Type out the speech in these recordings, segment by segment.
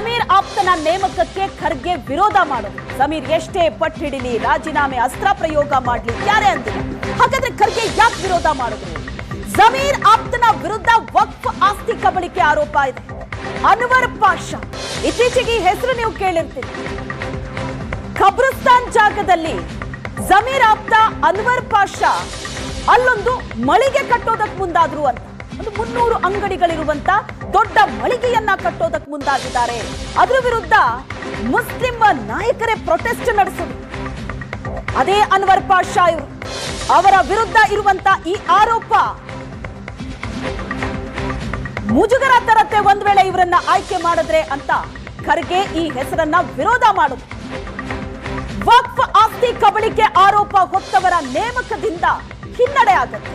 ಜಮೀರ್ ಆಪ್ತನ ನೇಮಕಕ್ಕೆ ಖರ್ಗೆ ವಿರೋಧ ಮಾಡೋದು. ಸಮೀರ್ ಎಷ್ಟೇ ಪಟ್ಟು ರಾಜೀನಾಮೆ ಅಸ್ತ್ರ ಪ್ರಯೋಗ ಮಾಡಲಿ, ಯಾರೇ ಅಂದಿಲ್ಲ ಹಾಗಾದ್ರೆ ಖರ್ಗೆ ಯಾಕೆ ವಿರೋಧ ಮಾಡಿದ್ರು ಸಮೀರ್ ಆಪ್ತನ ವಿರುದ್ಧ ವಕ್ಫ್ ಆಸ್ತಿ ಕಬಳಿಕೆ ಆರೋಪ ಇದೆ. ಅನ್ವರ್ ಪಾಷಾ, ಇತ್ತೀಚೆಗೆ ಹೆಸರು ನೀವು ಕೇಳಿರ್ತೀರಿ. ಖಬ್ರಸ್ತಾನ್ ಜಾಗದಲ್ಲಿ ಜಮೀರ್ ಆಪ್ತ ಅನ್ವರ್ ಪಾಷಾ ಅಲ್ಲೊಂದು ಮಳಿಗೆ ಕಟ್ಟೋದಕ್ಕೆ ಮುಂದಾದ್ರು ಅಂತ. ಒಂದು ಮುನ್ನೂರು ಅಂಗಡಿಗಳಿರುವಂತ ದೊಡ್ಡ ಮಳಿಗೆಯನ್ನ ಕಟ್ಟೋದಕ್ ಮುಂದಾಗಿದ್ದಾರೆ. ಅದರ ವಿರುದ್ಧ ಮುಸ್ಲಿಂ ನಾಯಕರೇ ಪ್ರೊಟೆಸ್ಟ್ ನಡೆಸಿದ್ರು. ಅದೇ ಅನ್ವರ್ ಪಾಷಾ ಅವರ ವಿರುದ್ಧ ಇರುವಂತ ಈ ಆರೋಪ ಮುಜುಗರ ತರತ್ತೆ ಒಂದ್ ವೇಳೆ ಇವರನ್ನ ಆಯ್ಕೆ ಮಾಡಿದ್ರೆ ಅಂತ ಖರ್ಗೆ ಈ ಹೆಸರನ್ನ ವಿರೋಧ ಮಾಡುದು. ವಕ್ಫ್ ಆಸ್ತಿ ಕಬಳಿಕೆ ಆರೋಪ ಹೊತ್ತವರ ನೇಮಕದಿಂದ ಹಿನ್ನಡೆ ಆಗುತ್ತೆ.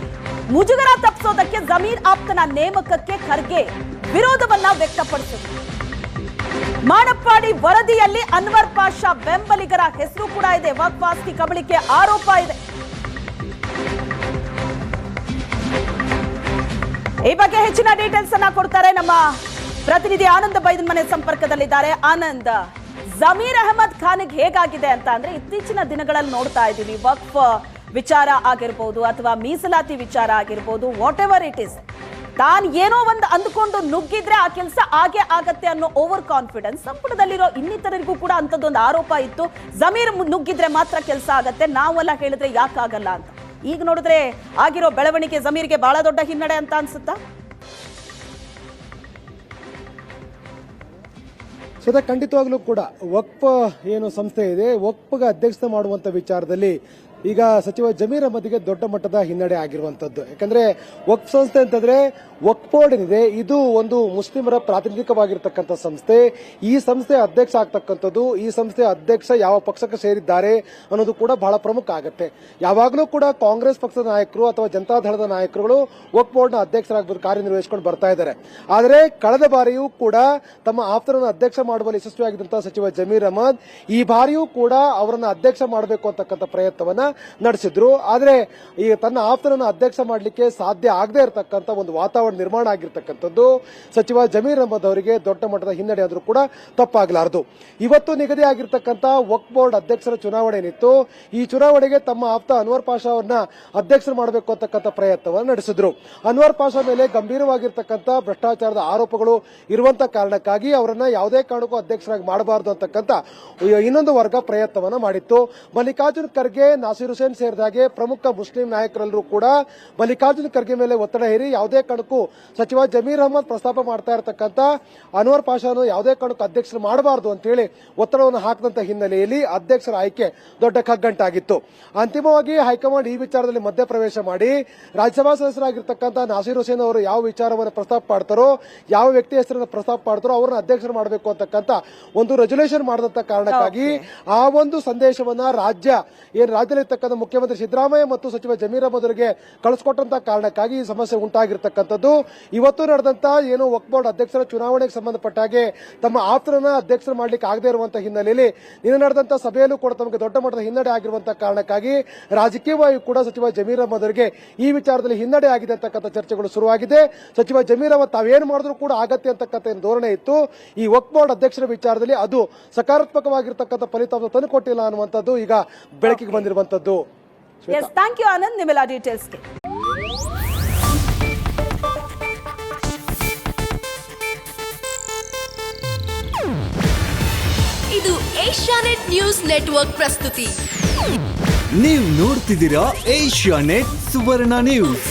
ಮುಜುಗರ ತಪ್ಪಿಸೋದಕ್ಕೆ ಜಮೀರ್ ಆಪ್ತನ ನೇಮಕಕ್ಕೆ ಖರ್ಗೆ ವಿರೋಧವನ್ನ ವ್ಯಕ್ತಪಡಿಸಿದರು ಮಾಡಪ್ಪಾಡಿ ವರದಿಯಲ್ಲಿ ಅನ್ವರ್ ಪಾಷಾ ಬೆಂಬಲಿಗರ ಹೆಸರು ಕೂಡ ಇದೆ. ವಕ್ಫ್ ಆಸ್ತಿ ಕಬಳಿಕೆ ಆರೋಪ ಇದೆ. ಈ ಬಗ್ಗೆ ಹೆಚ್ಚಿನ ಡೀಟೇಲ್ಸ್ ಅನ್ನ ಕೊಡ್ತಾರೆ ನಮ್ಮ ಪ್ರತಿನಿಧಿ ಆನಂದ್ ಬೈದನ್ ಮನೆ ಸಂಪರ್ಕದಲ್ಲಿದ್ದಾರೆ. ಆನಂದ್, ಜಮೀರ್ ಅಹಮದ್ ಖಾನ್ಗೆ ಹೇಗಾಗಿದೆ ಅಂತ ಅಂದ್ರೆ ಇತ್ತೀಚಿನ ದಿನಗಳಲ್ಲಿ ನೋಡ್ತಾ ಇದ್ದೀವಿ. ವಕ್ಫ್ ವಿಚಾರ ಆಗಿರ್ಬೋದು ಅಥವಾ ಮೀಸಲಾತಿ ವಿಚಾರ ಆಗಿರ್ಬೋದು ವಾಟ್ ಎವರ್ ಇಟ್ ಇಸ್ ತಾನು ಏನೋ ಒಂದು ಅಂದ್ಕೊಂಡು ನುಗ್ಗಿದ್ರೆ ಆ ಕೆಲಸ ಹಾಗೆ ಆಗತ್ತೆ ಅನ್ನೋ ಓವರ್ ಕಾನ್ಫಿಡೆನ್ಸ್ ಸಂಪುಟದಲ್ಲಿರೋ ಇನ್ನಿತರರಿಗೂ ಕೂಡ ಅಂಥದ್ದೊಂದು ಆರೋಪ ಇತ್ತು. ಜಮೀರ್ ನುಗ್ಗಿದ್ರೆ ಮಾತ್ರ ಕೆಲಸ ಆಗತ್ತೆ, ನಾವೆಲ್ಲ ಹೇಳಿದ್ರೆ ಯಾಕಾಗಲ್ಲ ಅಂತ. ಈಗ ನೋಡಿದ್ರೆ ಆಗಿರೋ ಬೆಳವಣಿಗೆ ಜಮೀರ್ಗೆ ಬಹಳ ದೊಡ್ಡ ಹಿನ್ನಡೆ ಅಂತ ಅನ್ಸುತ್ತಾ? ಸದಾ ಖಂಡಿತವಾಗ್ಲೂ ಕೂಡ ವಕ್ಫ್ ಏನು ಸಂಸ್ಥೆ ಇದೆ ವಕ್ಫ್ಗೆ ಅಧ್ಯಕ್ಷತೆ ಮಾಡುವಂತ ವಿಚಾರದಲ್ಲಿ ಈಗ ಸಚಿವ ಜಮೀರ್ ಅಹಮದ್ಗೆ ದೊಡ್ಡ ಮಟ್ಟದ ಹಿನ್ನಡೆ ಆಗಿರುವಂತದ್ದು. ಯಾಕಂದ್ರೆ ವಕ್ಫ್ ಸಂಸ್ಥೆ ಅಂತಂದ್ರೆ ವಕ್ಫ್ ಬೋರ್ಡ್ ಏನಿದೆ, ಇದು ಒಂದು ಮುಸ್ಲಿಮರ ಪ್ರಾತಿನಿಧಿಕವಾಗಿರ್ತಕ್ಕಂಥ ಸಂಸ್ಥೆ. ಈ ಸಂಸ್ಥೆ ಅಧ್ಯಕ್ಷ ಆಗ್ತಕ್ಕಂಥದ್ದು, ಈ ಸಂಸ್ಥೆ ಅಧ್ಯಕ್ಷ ಯಾವ ಪಕ್ಷಕ್ಕೆ ಸೇರಿದ್ದಾರೆ ಅನ್ನೋದು ಕೂಡ ಬಹಳ ಪ್ರಮುಖ ಆಗುತ್ತೆ. ಯಾವಾಗಲೂ ಕೂಡ ಕಾಂಗ್ರೆಸ್ ಪಕ್ಷದ ನಾಯಕರು ಅಥವಾ ಜನತಾದಳದ ನಾಯಕರುಗಳು ವಕ್ಫ್ ಬೋರ್ಡ್ನ ಅಧ್ಯಕ್ಷರಾಗಿ ಕಾರ್ಯನಿರ್ವಹಿಸಿಕೊಂಡು ಬರ್ತಾ ಇದ್ದಾರೆ. ಆದರೆ ಕಳೆದ ಬಾರಿಯೂ ಕೂಡ ತಮ್ಮ ಆಪ್ತರನ್ನು ಅಧ್ಯಕ್ಷ ಮಾಡುವಲ್ಲಿ ಯಶಸ್ವಿಯಾಗಿದ್ದಂತಹ ಸಚಿವ ಜಮೀರ್ ಅಹಮದ್, ಈ ಬಾರಿಯೂ ಕೂಡ ಅವರನ್ನು ಅಧ್ಯಕ್ಷ ಮಾಡಬೇಕು ಅಂತಕ್ಕಂಥ ಪ್ರಯತ್ನವನ್ನ ನಡೆಸಿದ್ರು. ಆದ್ರೆ ಈಗ ತನ್ನ ಆಪ್ತರನ್ನು ಅಧ್ಯಕ್ಷ ಮಾಡಲಿಕ್ಕೆ ಸಾಧ್ಯ ಆಗದೆ ಇರತಕ್ಕಂಥ ಒಂದು ವಾತಾವರಣ ನಿರ್ಮಾಣ ಆಗಿರ್ತಕ್ಕಂಥದ್ದು. ಸಚಿವ ಜಮೀರ್ ಅಹಮದ್ ಅವರಿಗೆ ದೊಡ್ಡ ಮಟ್ಟದ ಹಿನ್ನಡೆ ಆದರೂ ಕೂಡ ತಪ್ಪಾಗಲಾರದು. ಇವತ್ತು ನಿಗದಿ ಆಗಿರ್ತಕ್ಕಂಥ ವಕ್ ಬೋರ್ಡ್ ಅಧ್ಯಕ್ಷರ ಚುನಾವಣೆ ಏನಿತ್ತು, ಈ ಚುನಾವಣೆಗೆ ತಮ್ಮ ಆಪ್ತ ಅನ್ವರ್ ಪಾಷಾ ಅವರನ್ನ ಅಧ್ಯಕ್ಷರು ಮಾಡಬೇಕು ಅಂತಕ್ಕಂಥ ಪ್ರಯತ್ನವನ್ನು ನಡೆಸಿದ್ರು. ಅನ್ವರ್ ಪಾಷಾ ಮೇಲೆ ಗಂಭೀರವಾಗಿರ್ತಕ್ಕಂಥ ಭ್ರಷ್ಟಾಚಾರದ ಆರೋಪಗಳು ಇರುವಂತ ಕಾರಣಕ್ಕಾಗಿ ಅವರನ್ನ ಯಾವುದೇ ಕಾರಣಕ್ಕೂ ಅಧ್ಯಕ್ಷರಾಗಿ ಮಾಡಬಾರದು ಅಂತಕ್ಕಂಥ ಇನ್ನೊಂದು ವರ್ಗ ಪ್ರಯತ್ನವನ್ನ ಮಾಡಿತ್ತು. ಮಲ್ಲಿಕಾರ್ಜುನ್ ಖರ್ಗೆ ನಾಸೀರ್ ಹುಸೇನ್ ಸೇರಿದಾಗೆ ಪ್ರಮುಖ ಮುಸ್ಲಿಂ ನಾಯಕರೆಲ್ಲರೂ ಕೂಡ ಮಲ್ಲಿಕಾರ್ಜುನ್ ಖರ್ಗೆ ಮೇಲೆ ಒತ್ತಡ ಹೇರಿ ಯಾವುದೇ ಕಾರಣಕ್ಕೂ ಸಚಿವ ಜಮೀರ್ ಅಹಮದ್ ಪ್ರಸ್ತಾಪ ಮಾಡ್ತಾ ಇರತಕ್ಕಂಥ ಅನ್ವರ್ ಪಾಷಾನು ಯಾವುದೇ ಕಾರಣಕ್ಕೂ ಅಧ್ಯಕ್ಷರು ಮಾಡಬಾರದು ಅಂತ ಹೇಳಿ ಒತ್ತಡವನ್ನು ಹಾಕಿದಂತ ಹಿನ್ನೆಲೆಯಲ್ಲಿ ಅಧ್ಯಕ್ಷರ ಆಯ್ಕೆ ದೊಡ್ಡ ಕಗ್ಗಂಟಾಗಿತ್ತು. ಅಂತಿಮವಾಗಿ ಹೈಕಮಾಂಡ್ ಈ ವಿಚಾರದಲ್ಲಿ ಮಧ್ಯಪ್ರವೇಶ ಮಾಡಿ ರಾಜ್ಯಸಭಾ ಸದಸ್ಯರಾಗಿರ್ತಕ್ಕಂಥ ನಾಸೀರ್ ಹುಸೇನ್ ಅವರು ಯಾವ ವಿಚಾರವನ್ನು ಪ್ರಸ್ತಾಪ ಮಾಡ್ತಾರೋ ಯಾವ ವ್ಯಕ್ತಿ ಹೆಸರನ್ನು ಪ್ರಸ್ತಾಪ ಮಾಡ್ತಾರೋ ಅವರನ್ನು ಅಧ್ಯಕ್ಷರು ಮಾಡಬೇಕು ಅಂತಕ್ಕಂಥ ಒಂದು ರೆಜುಲೇಷನ್ ಮಾಡಿದಂತ ಕಾರಣಕ್ಕಾಗಿ ಆ ಒಂದು ಸಂದೇಶವನ್ನ ರಾಜ್ಯ ಏನ್ ರಾಜ್ಯದಲ್ಲಿರ್ತಕ್ಕಂಥ ಮುಖ್ಯಮಂತ್ರಿ ಸಿದ್ದರಾಮಯ್ಯ ಮತ್ತು ಸಚಿವ ಜಮೀರ್ ಅಹಮದ್ ಅವರಿಗೆ ಕಾರಣಕ್ಕಾಗಿ ಈ ಸಮಸ್ಯೆ ಉಂಟಾಗಿರ್ತಕ್ಕಂಥದ್ದು. ಇವತ್ತು ನಡೆದಂತ ಏನು ವಕ್ ಬೋರ್ಡ್ ಅಧ್ಯಕ್ಷರ ಚುನಾವಣೆಗೆ ಸಂಬಂಧಪಟ್ಟ ಹಾಗೆ ತಮ್ಮ ಆಪ್ತರನ್ನ ಅಧ್ಯಕ್ಷರು ಮಾಡ್ಲಿಕ್ಕೆ ಆಗದೇ ಇರುವಂತಹ ಹಿನ್ನೆಲೆಯಲ್ಲಿ ನಿನ್ನೆ ನಡೆದಂತ ಸಭೆಯಲ್ಲೂ ಕೂಡ ತಮಗೆ ದೊಡ್ಡ ಮಟ್ಟದ ಹಿನ್ನಡೆ ಆಗಿರುವಂತಹ ಕಾರಣಕ್ಕಾಗಿ ರಾಜಕೀಯವಾಗಿ ಕೂಡ ಸಚಿವ ಜಮೀರ್ ಅಹಮದ್ ಈ ವಿಚಾರದಲ್ಲಿ ಹಿನ್ನಡೆ ಆಗಿದೆ ಅಂತಕ್ಕಂಥ ಚರ್ಚೆಗಳು ಶುರುವಾಗಿದೆ. ಸಚಿವ ಜಮೀರ್ ಅಹಮದ್ ತಾವೇನು ಮಾಡಿದ್ರು ಕೂಡ ಆಗತ್ತೆ ಅಂತಕ್ಕಂಥ ಧೋರಣೆ ಇತ್ತು. ಈ ವಕ್ ಬೋರ್ಡ್ ಅಧ್ಯಕ್ಷರ ವಿಚಾರದಲ್ಲಿ ಅದು ಸಕಾರಾತ್ಮಕವಾಗಿರ್ತಕ್ಕಂಥ ಫಲಿತಾಂಶ ತಂದುಕೊಟ್ಟಿಲ್ಲ ಅನ್ನುವಂಥದ್ದು ಈಗ ಬೆಳಕಿಗೆ ಬಂದಿರುವಂತದ್ದು ಎಸ್ ಥ್ಯಾಂಕ್ ಯು ಆನಂದ್ ನಿಮ್ಮೆಲ್ಲ ಡೀಟೇಲ್ಸ್ಗೆ ಇದು ಏಷ್ಯಾನೆಟ್ ನ್ಯೂಸ್ ನೆಟ್ವರ್ಕ್ ಪ್ರಸ್ತುತಿ. ನೀವು ನೋಡ್ತಿದ್ದೀರಾ ಏಷ್ಯಾ ನೆಟ್ ಸುವರ್ಣ ನ್ಯೂಸ್.